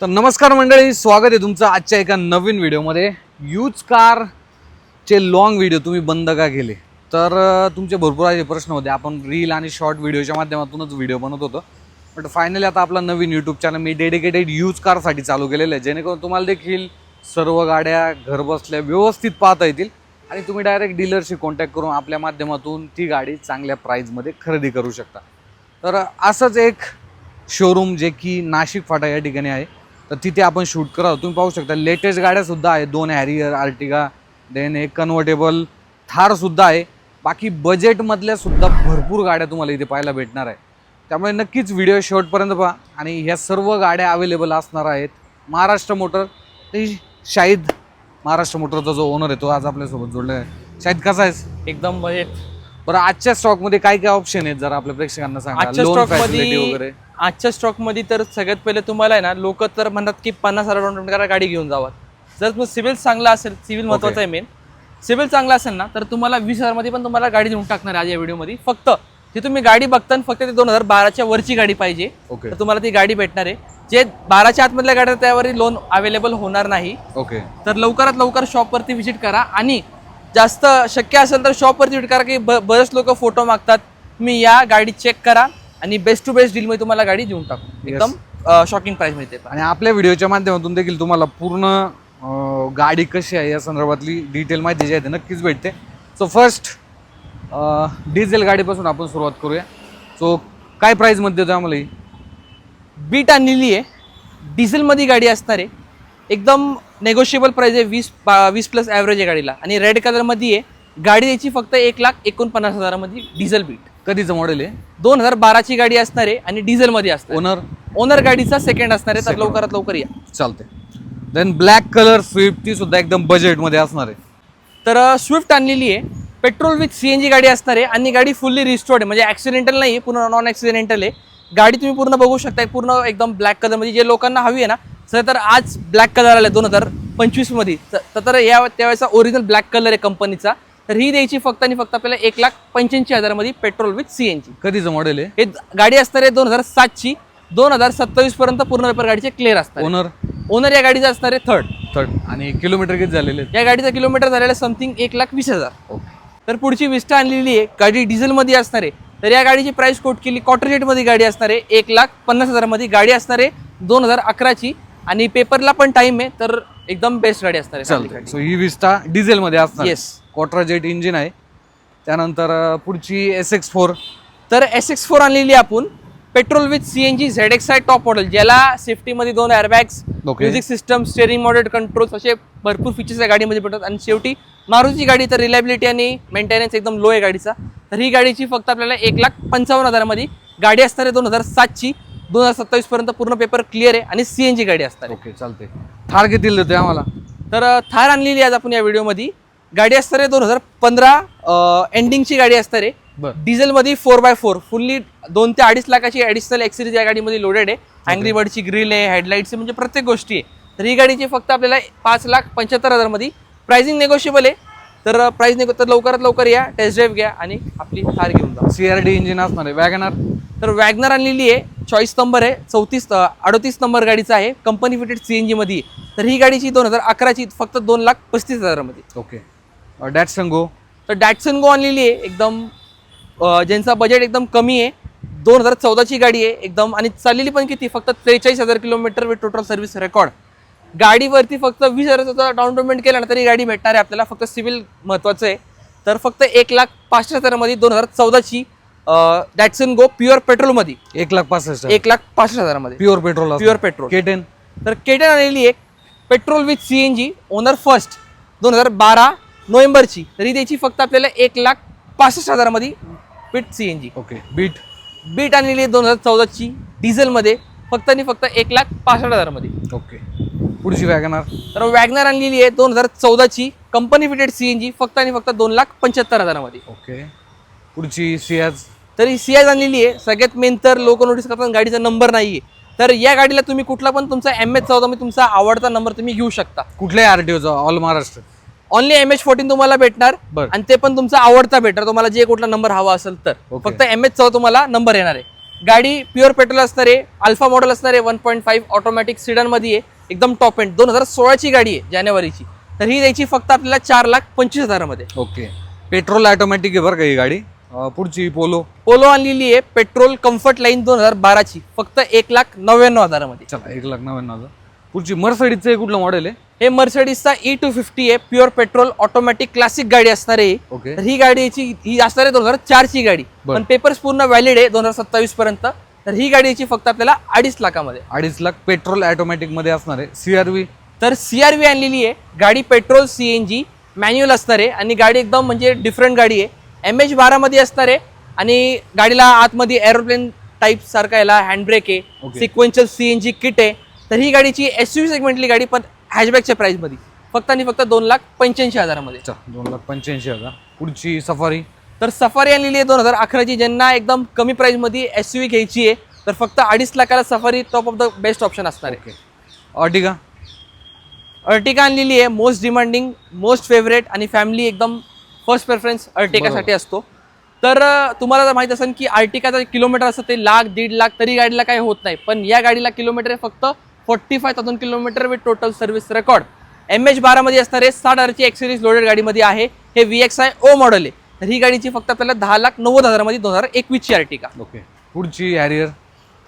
तर नमस्कार मंडळी स्वागत आहे तुमचं आजच्या एका नवीन व्हिडिओमध्ये. यूज कारचे लॉंग व्हिडिओ तुम्ही बंद का केले? तर तुमचे भरपूर असे प्रश्न होते. आपण रील आणि शॉर्ट व्हिडिओच्या माध्यमातूनच व्हिडिओ बनवत होतो. बट फायनली आता आपला नवीन यूट्यूब चॅनल मी डेडिकेटेड यूज कारसाठी चालू केलेलं आहे. जेणेकरून तुम्हाला देखील सर्व गाड्या घरबसल्या व्यवस्थित पाहता येतील आणि तुम्ही डायरेक्ट डीलरशी कॉन्टॅक्ट करून आपल्या माध्यमातून ती गाडी चांगल्या प्राईजमध्ये खरेदी करू शकता. तर असंच एक शोरूम जे की नाशिक फाटा या ठिकाणी आहे. तर तिथे आपण शूट आहोत. तुम्ही पाहू शकता लेटेस्ट गाड्यासुद्धा आहेत. दोन हॅरियर आर्टिगा देन एक कन्व्हर्टेबल थारसुद्धा आहे. बाकी बजेटमधल्या सुद्धा भरपूर गाड्या तुम्हाला इथे पाहायला भेटणार आहे. त्यामुळे नक्कीच व्हिडिओ शेवटपर्यंत पहा. आणि ह्या सर्व गाड्या अवेलेबल असणार आहेत. महाराष्ट्र मोटर ते शाहिद महाराष्ट्र मोटरचा जो ओनर आहे तो आज आपल्यासोबत जोडला आहे. शाहिद कसा आहेस? एकदम बजेट बरं आजच्या स्टॉकमध्ये काय काय ऑप्शन आहेत जरा आपल्या प्रेक्षकांना सांगा. आजच्या लोन स्टॉक फॅसिलिटी वगैरे. आजच्या स्टॉकमध्ये तर सगळ्यात पहिले तुम्हाला आहे ना लोक तर म्हणतात की पन्नास हजार डाऊन पेमेंट करा गाडी घेऊन जावा. जर मग सिव्हिल चांगला असेल सिव्हिल महत्वाचं आहे मेन सिव्हिल चांगला असेल ना तर तुम्हाला वीस हजारमध्ये पण तुम्हाला गाडी देऊन टाकणार आहे आज या व्हिडिओमध्ये. फक्त ती तुम्ही गाडी बघता फक्त ते दोन हजार बाराच्या वरची गाडी पाहिजे. ओके. तर तुम्हाला ती गाडी भेटणार आहे. जे बाराच्या आतमधल्या गाड्या त्यावर लोन अवेलेबल होणार नाही. ओके. तर लवकरात लवकर शॉपवरती व्हिजिट करा. आणि जास्त शक्य असेल तर शॉपवरती व्हिजिट करा की बरेच लोक फोटो मागतात. तुम्ही या गाडी चेक करा. आणि बेस्ट टू बेस्ट डीलमध्ये तुम्हाला गाडी देऊन टाकू. एकदम शॉकिंग प्राइस मिळते आणि आपल्या व्हिडिओच्या माध्यमातून देखील तुम्हाला पूर्ण अं, गाडी कशी आहे या संदर्भातली डिटेल माहिती जी आहे ती नक्कीच भेटते. सो फर्स्ट डिझेल गाडीपासून आपण सुरुवात करूया. सो काय प्राईजमध्ये देतो आम्हाला ही? बीट आणलेली आहे. डिझेलमध्ये गाडी असणार आहे. एकदम नेगोशिएबल प्राइस आहे वीस बा- वीस प्लस ॲव्हरेज आहे गाडीला. आणि रेड कलरमध्ये आहे गाडी द्यायची फक्त एक लाख एकोणपन्नास हजारामध्ये डिझेल बीट. कधीचं मॉडेल आहे? दोन हजार बाराची गाडी असणार आहे आणि डिझेलमध्ये असणार ओनर ओनर गाडीचा सेकंड असणार आहे तर Second. लवकरात लवकर या. चालते देन ब्लॅक कलर स्विफ्ट ती सुद्धा एकदम बजेटमध्ये असणार आहे. तर स्विफ्ट आणलेली आहे. Petrol with C N G गाडी असणार आहे आणि गाडी फुल्ली रिस्टोर्ड आहे. म्हणजे ॲक्सिडेंटल नाही आहे पूर्ण नॉन ॲक्सिडेंटल आहे. गाडी तुम्ही पूर्ण बघू शकता पूर्ण एकदम ब्लॅक कलरमध्ये जे लोकांना हवी आहे ना सर तर आज ब्लॅक कलर आला दोन हजार पंचवीसमध्ये. तर तर या त्यावेळेचा ओरिजिनल ब्लॅक कलर आहे कंपनीचा तर ही द्यायची फक्त आणि फक्त आपल्याला एक लाख पंच्याऐंशी हजारामध्ये petrol with C N G. कधीचं मॉडेल आहे? हे गाडी असणार आहे दोन हजार सातची. दोन हजार सत्तावीस पर्यंत पूर्ण पेपर गाडीचे क्लिअर असतात ओनर ओनर या गाडीचा असणार आहे थर्ड थर्ड आणि किलोमीटर किती झालेले आहेत? या गाडीचा किलोमीटर झालेला समथिंग एक लाख वीस हजार. तर पुढची विस्टा आणलेली आहे गाडी डिझेलमध्ये असणार आहे. तर या गाडीची प्राइस कोट केली क्वार्टर रेटमध्ये गाडी असणार आहे एक लाख पन्नास हजारामध्ये गाडी असणार आहे दोन हजार अकराची. आणि पेपरला पण टाइम आहे तर एकदम बेस्ट गाडी असणार आहे. चालतंय. सो ही विस्टा डिझेलमध्ये असणार येस क्वार्टर जेट इंजिन आहे. त्यानंतर पुढची एस एक्स फोर तर एस एक्स फोर आणलेली आपण petrol with C N G Z X I top model ज्याला सेफ्टीमध्ये दोन airbags. Music system steering model controls असे भरपूर फीचर्स या गाडीमध्ये भेटतात. आणि शेवटी मारुतीची गाडी तर रिलायबिलिटी आणि मेंटेनन्स एकदम लो आहे गाडीचा. तर ही गाडीची फक्त आपल्याला एक लाख पंचावन्न हजारामध्ये गाडी असणार आहे दोन हजार सातची. दोन हजार सत्तावीस पर्यंत पूर्ण पेपर क्लिअर आहे आणि सी एन जी गाडी असणार ओके चालते थार किती देतोय आम्हाला? तर थार आणलेली आहे आज आपण या व्हिडिओमध्ये गाडी असणार आहे दोन हजार पंधरा एंडिंगची गाडी असणार आहे बरं. डिझेलमध्ये फोर बाय फोर फुल्ली दोन ते अडीच लाखाची ॲडिशनल एक्सरीज या गाडीमध्ये लोडेड आहे. अँग्री बर्डची ग्रिल आहे हेडलाईट्स म्हणजे प्रत्येक गोष्टी आहे. तर ही गाडीची फक्त आपल्याला पाच लाख पंच्याहत्तर हजारमध्ये प्राइसिंग नेगोशिएबल आहे. तर प्राइस नेगो तर लवकरात लवकर या टेस्ट ड्राईव्ह घ्या आणि आपली थार घेऊन जा. सी आर डी इंजिन असणार आहे. वॅगनर तर वॅगनर आणलेली आहे. चॉईस नंबर आहे. चौतीस अडोतीस नंबर गाडीचा आहे. कंपनी फिटेड सी एन जीमध्ये तर ही गाडीची दोन हजार अकराची फक्त दोन लाख पस्तीस हजारामध्ये. ओके डॅट संगो तर डॅटसन गो आणलेली आहे एकदम ज्यांचा बजेट एकदम कमी आहे. दोन हजार चौदाची गाडी आहे एकदम आणि चाललेली पण किती? फक्त त्रेचाळीस हजार kilometre with total service record गाडीवरती फक्त वीस हजाराचा डाऊन पेमेंट केला ना तरी गाडी भेटणार आहे. आपल्याला फक्त सिव्हिल महत्त्वाचं आहे. तर फक्त एक लाख पासष्ट हजारामध्ये दोन हजार चौदाची डॅटसन गो प्युअर पेट्रोलमध्ये एक लाख पासष्ट एक लाख पासष्ट हजारामध्ये. Pure petrol pure petrol K ten तर केटन आलेली एक petrol with C N G owner first दोन हजार बारा नोव्हेंबरची. तरी त्याची फक्त आपल्याला एक लाख पासष्ट हजारामध्ये with C N G okay Beat. Beat आणलेली आहे दोन हजार चौदाची डिझेलमध्ये फक्त आणि फक्त एक लाख पासष्ट हजारामध्ये. ओके. पुढची वॅगनर? तर वॅगनर आणलेली आहे दोन हजार चौदाची company fitted C N G फक्त आणि फक्त दोन लाख पंच्याहत्तर हजारामध्ये. ओके. पुढची सियाज? तरी सियाज आणलेली आहे. सगळ्यात मेन तर लोक नोटीस करतात गाडीचा नंबर नाही आहे तर या गाडीला तुम्ही कुठला पण तुमचा एम एच चौदा मी तुमचा आवडता नंबर तुम्ही घेऊ शकता. कुठल्या R T Ocha all Maharashtra only M H fourteen तुम्हाला भेटणार बरं. आणि ते पण तुमचा आवडता भेटणार. तुम्हाला जे कुठला नंबर हवा असेल तर. Okay. फक्त एम एच चौ तुम्हाला नंबर येणार आहे. गाडी प्युअर पेट्रोल असणार आहे अल्फा मॉडेल असणार आहे वन पॉईंट फाईव्ह ऑटोमॅटिक सिडनमध्ये आहे. एकदम टॉप एंड दोन हजार सोळाची गाडी आहे जानेवारीची. तर ही द्यायची फक्त आपल्याला चार लाख पंचवीस हजारामध्ये. ओके. पेट्रोल ऑटोमॅटिक आहे बरं का ही गाडी. अं, पुढची पोलो पोलो आणलेली आहे पेट्रोल कम्फर्ट लाईन दोन हजार बाराची. फक्त एक लाख नव्याण्णव हजारामध्ये. चला एक लाख नव्याण्णव हजार. पुढची मर्सडीचं कुठलं मॉडेल आहे? हे मर्सडीजचा ई टू फिफ्टी आहे प्युअर पेट्रोल ऑटोमॅटिक क्लासिक गाडी असणार आहे. ओके तर ही गाडीची ही असणार आहे दोन हजार चारची गाडी. बरं. पण पेपर्स पूर्ण व्हॅलिड आहे दोन हजार सत्तावीस पर्यंत. तर ही गाडीची फक्त आपल्याला अडीच लाखामध्ये. अडीच लाख पेट्रोल ऑटोमॅटिकमध्ये असणार आहे. सीआरव्ही तर सी आर व्ही आणलेली आहे. गाडी petrol C N G manual असणार आहे. आणि गाडी एकदम म्हणजे डिफरंट गाडी आहे. एम एच बारामध्ये असणार आहे. आणि गाडीला आतमध्ये एरोप्लेन टाईप सारखा याला हँडब्रेक आहे. Sequential C N G kit आहे. तर ही गाडीची एस यू सेगमेंटली गाडी पण हॅशबॅकच्या प्राईसमध्ये फक्त आणि फक्त दोन लाख पंच्याऐंशी हजारामध्ये. चला दोन लाख पंच्याऐंशी हजार. पुढची सफारी? तर सफारी आणलेली आहे दोन हजार अकराची. ज्यांना एकदम कमी प्राईसमध्ये एस यू घ्यायची आहे तर फक्त अडीच लाखाला Safari top of the best option असणार आहे. अर्टिगा अर्टिका आणलेली आहे मोस्ट डिमांडिंग मोस्ट फेवरेट आणि फॅमिली एकदम फर्स्ट प्रेफरन्स अर्टिकासाठी असतो. तर तुम्हाला जर माहीत असेल की अर्टिकाचं किलोमीटर असतं ते लाख दीड लाख तरी गाडीला काही होत नाही. पण या गाडीला किलोमीटर फक्त forty five thousand kilometre with total service record. M H बारामध्ये असणारे साठ हजारची एक्सिरीज लोडेड गाडीमध्ये आहे. हे V X I O model आहे. तर ही गाडीची फक्त आपल्याला दहा लाख नव्वद हजारामध्ये दोन हजार एकवीसची अर्टिका ओके पुढची हॅरियर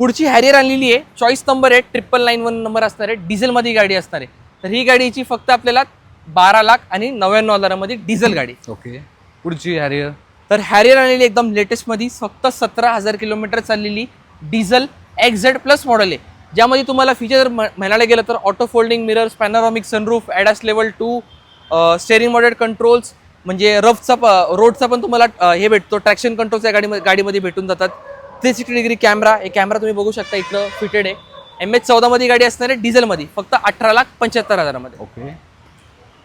पुढची हॅरियर आणलेली आहे. चॉईस नंबर आहे. ट्रिपल नाईन वन नंबर असणार. आहे डिझेलमध्ये गाडी असणार. आहे तर ही गाडीची फक्त आपल्याला बारा लाख आणि नव्याण्णव हजारामध्ये डिझेल गाडी. ओके पुढची हॅरियर तर हॅरियर आणलेली एकदम लेटेस्टमध्ये फक्त सतरा हजार किलोमीटर चाललेली डिझेल एक्स झेड प्लस मॉडेल आहे. ज्यामध्ये तुम्हाला फीचर जर म्ह- म्हणायला गेलं तर auto folding mirrors panoramic sunroof ADAS level two steering model controls म्हणजे रफचा प रोडचा पण तुम्हाला हे भेटतो. ट्रॅक्शन कंट्रोल्स या गाडीमध्ये गाडीमध्ये भेटून जातात. थ्री सिक्स्टी डिग्री कॅमेरा हे कॅमेरा तुम्ही बघू शकता इकडं फिटेड आहे. एम एच चौदामध्ये गाडी असणार आहे डिझेलमध्ये फक्त अठरा लाख पंच्याहत्तर हजारामध्ये. ओके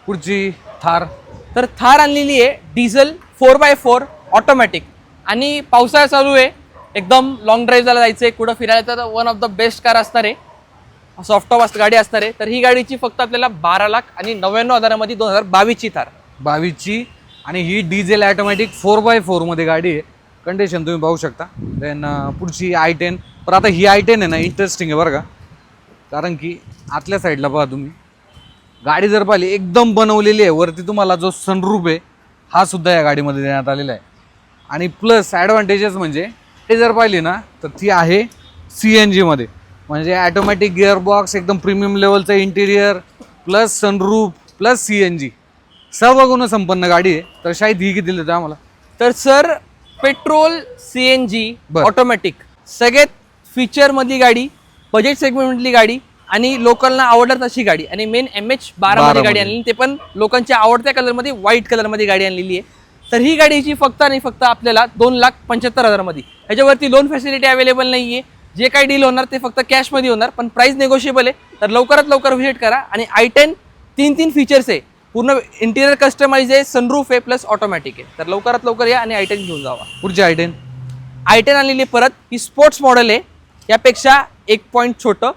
पुढची थार. तर थार आणलेली आहे diesel four by four automatic आणि पावसाळा चालू आहे. एकदम लॉंग ड्राईव्हला जायचं आहे कुठं फिरायला तर one of the best car असणार आहे. सॉफ्ट टॉप गाडी असणार आहे. तर ही गाडीची फक्त आपल्याला बारा लाख आणि नव्याण्णव हजारामध्ये दोन हजार बावीसची थार. बावीसची आणि ही डिझेल ॲटोमॅटिक फोर बाय फोरमध्ये गाडी आहे. कंडिशन तुम्ही पाहू शकता. देन पुढची आय टेन पण आता ही आय टेन आहे ना इंटरेस्टिंग आहे बरं का. कारण की आतल्या साईडला पहा तुम्ही. गाडी जर पाहिली एकदम बनवलेली आहे. वरती तुम्हाला जो सनरूप आहे हा सुद्धा या गाडीमध्ये देण्यात आलेला आहे. आणि प्लस ॲडव्हान्टेजेस म्हणजे ते जर पाहिली ना तर ती आहे सी एन जीमध्ये म्हणजे ॲटोमॅटिक गिअरबॉक्स एकदम premium लेवलचं interior plus sunroof plus C N G सर्व गुणसंपन्न गाडी आहे. तर शायद ही किती देतो आम्हाला? तर sir petrol C N G. Automatic सगळ्यात फीचरमधली गाडी बजेट सेगमेंटमधली गाडी आणि लोकांना आवडत अशी गाडी. आणि मेन एम एच बारामध्ये गाडी. आणलेली ते पण लोकांच्या आवडत्या कलरमध्ये व्हाईट कलरमध्ये गाडी आणलेली आहे. तर ही गाडीची फक्त आणि फक्त आपल्याला दोन लाख पंच्याहत्तर हजारामध्ये. ह्याच्यावरती लोन फॅसिलिटी अवेलेबल नाही आहे जे काही डील होणार ते फक्त कॅशमध्ये होणार पण प्राईस नेगोशिएबल आहे. तर लवकरात लवकर व्हिजिट करा. आणि आय टेन तीन तीन फीचर्स आहे. पूर्ण इंटिरियर कस्टमाइज आहे सनरूफ आहे प्लस ऑटोमॅटिक आहे. तर लवकरात लवकर या आणि आय टेन घेऊन जावा. पुढची आय टेन आय टेन आणलेली परत ही स्पोर्ट्स मॉडेल आहे. यापेक्षा एक पॉईंट छोटं.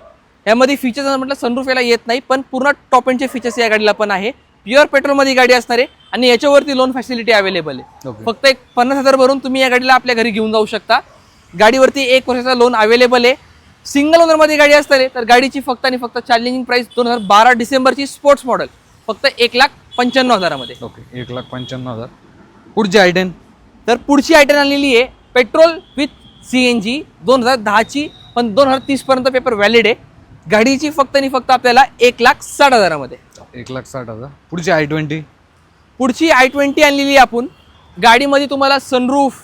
यामध्ये फीचर्स म्हटलं सनरूफ याला येत नाही पण पूर्ण टॉप एंडचे फीचर्स या गाडीला पण आहे. प्युअर पेट्रोलमध्ये गाडी असणार आहे आणि याच्यावरती लोन फॅसिलिटी अवेलेबल आहे. फक्त एक पन्नास हजार भरून तुम्ही या गाडीला आपल्या घरी घेऊन जाऊ शकता. गाडीवरती एक वर्षाचा लोन अवेलेबल आहे. सिंगल ओनरमध्ये गाडी असणार आहे तर गाडीची फक्त आणि फक्त चॅलेंजिंग प्राइस दोन हजार बारा डिसेंबरची स्पोर्ट्स मॉडेल फक्त एक लाख पंच्याण्णव हजारामध्ये. ओके एक लाख पंच्याण्णव हजार. पुढची आय टेन तर पुढची आयटम आणलेली आहे petrol with C N G दोन हजार दहाची पण दोन हजार तीसपर्यंत पेपर व्हॅलिड आहे. गाडीची फक्त आणि फक्त आपल्याला एक लाख साठ हजारामध्ये. एक लाख साठ हजार. पुढची आय ट्वेंटी? पुढची आय ट्वेंटी आणलेली आहे आपण. गाडीमध्ये तुम्हाला सनरूफ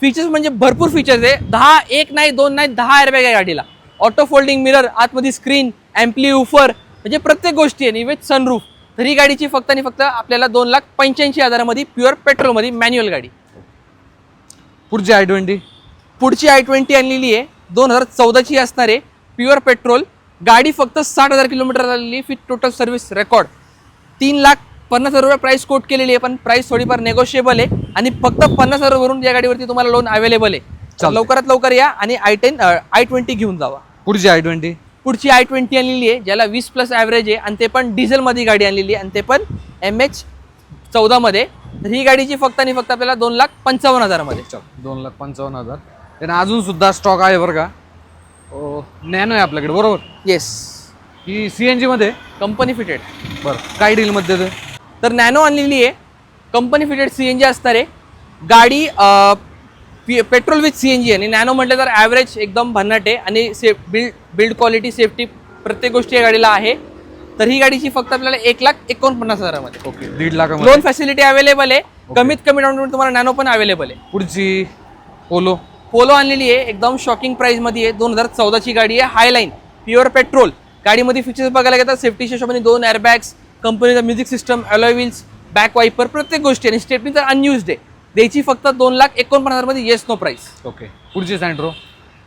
फीचर्स म्हणजे भरपूर फीचर्स आहे. दहा एक नाही दोन नाही दहा एअरबॅग आहे गाडीला. ऑटो फोल्डिंग मिरर आतमध्ये स्क्रीन अँप्ली उफर म्हणजे प्रत्येक गोष्टी आहे. विथ सनरूफ तर ही गाडीची फक्त आणि फक्त आपल्याला दोन लाख पंच्याऐंशी हजारामध्ये प्युअर पेट्रोलमध्ये मॅन्युअल गाडी. पुढची आय ट्वेंटी? पुढची आय ट्वेंटी आणलेली आहे. दोन हजार चौदाची असणार आहे. प्युअर पेट्रोल गाडी फक्त साठ हजार किलोमीटर झालेली विथ टोटल सर्व्हिस रेकॉर्ड तीन लाख पन्नास हजार रुपये प्राईस कोट केलेली आहे पण प्राईस थोडीफार नेगोशिएबल आहे. आणि फक्त पन्नास हजार वरून या गाडीवरती तुम्हाला लोन अवेलेबल आहे. लवकरात लवकर या आणि आय टेन आय ट्वेंटी घेऊन जावा. पुढची आय ट्वेंटी पुढची आय ट्वेंटी आणलेली आहे ज्याला वीस प्लस ॲव्हरेज आहे आणि ते पण डिझेलमध्ये गाडी आणलेली आहे आणि ते पण एम एच चौदामध्ये. तर ही गाडीची फक्त आणि फक्त आपल्याला दोन लाख पंचावन्न हजारामध्ये. दोन लाख पंचावन्न हजार. त्यांना अजून सुद्धा स्टॉक आहे बरं का? नॅनो आहे आपल्याकडे बरोबर? येस ही सी एन जीमध्ये कंपनी फिटेड बरं. काय डीलमध्ये ते? तर नॅनो आणलेली आहे. Company fitted C N G असणार आहे. गाडी petrol with C N G आणि नॅनो म्हटलं तर ॲव्हरेज एकदम भन्नाट आहे. आणि safe build build quality safety प्रत्येक गोष्टी या गाडीला आहे. तर ही गाडीची फक्त आपल्याला एक लाख एकोणपन्नास हजारामध्ये. ओके दीड लाखामध्ये. लोन फॅसिलिटी अवेलेबल आहे. कमीत कमी डाऊन पेमेंट तुम्हाला नॅनो पण अवेलेबल आहे. पुढची पोलो पोलो आणलेली आहे. एकदम शॉकिंग प्राईसमध्ये आहे. दोन हजार चौदाची गाडी आहे. हायलाईन प्युअर पेट्रोल गाडीमध्ये फीचर्स बघायला गेतात सेफ्टी हिशोबाने दोन एअरबॅग्स कंपनीचा music system alloy wheels back wiper प्रत्येक गोष्टी. आणि स्टेपनी तर अनयुज्ड आहे. द्यायची फक्त दोन लाख एकोणपन्नास हजारमध्ये येस नो प्राईस ओके पुढची सँट्रो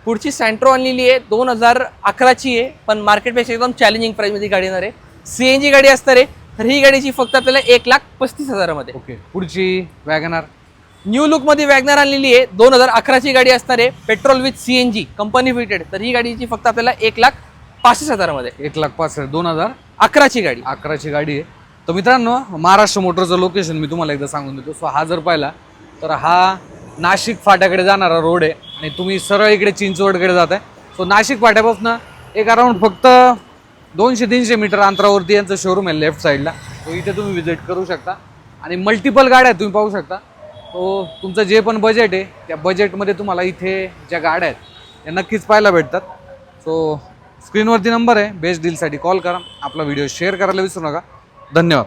पुढची सँट्रो आणलेली आहे. दोन हजार अकराची आहे. पण मार्केटपेक्षा एकदम चॅलेंजिंग प्राईसमध्ये गाडी येणार आहे. सी एन जी गाडी असणार आहे. तर ही गाडीची फक्त आपल्याला एक लाख पस्तीस हजारामध्ये. ओके पुढची वॅगनार न्यू लुकमध्ये वॅगनर आणलेली आहे. दोन हजार अकराची गाडी असणार आहे. Petrol with C N G company fitted तर ही गाडीची फक्त आपल्याला एक लाख पासष्ट हजारामध्ये. एक लाख पाच दोन हजार अकराची गाडी. अकराची गाडी आहे. तर मित्रांनो महाराष्ट्र मोटरचं लोकेशन मी तुम्हाला एकदा सांगून देतो. सो हा जर पाहिला तर हा नाशिक फाट्याकडे जाणारा रोड आहे. आणि तुम्ही सरळ इकडे चिंचवडकडे जात आहे सो नाशिक फाट्यापासून एक अराउंड फक्त दोनशे तीनशे मीटर अंतरावरती यांचं शोरूम आहे लेफ्ट साईडला तो इथे तुम्ही विजिट करू शकता. आणि मल्टिपल गाड्या आहेत तुम्ही पाहू शकता. तो तुमचं जे पण बजेट आहे त्या बजेटमध्ये तुम्हाला इथे ज्या गाड्या आहेत त्या नक्कीच पाहायला भेटतात. सो स्क्रीनवरती नंबर आहे बेस्ट डीलसाठी कॉल करा आपला व्हिडिओ शेअर करायला विसरू नका. धन्यवाद.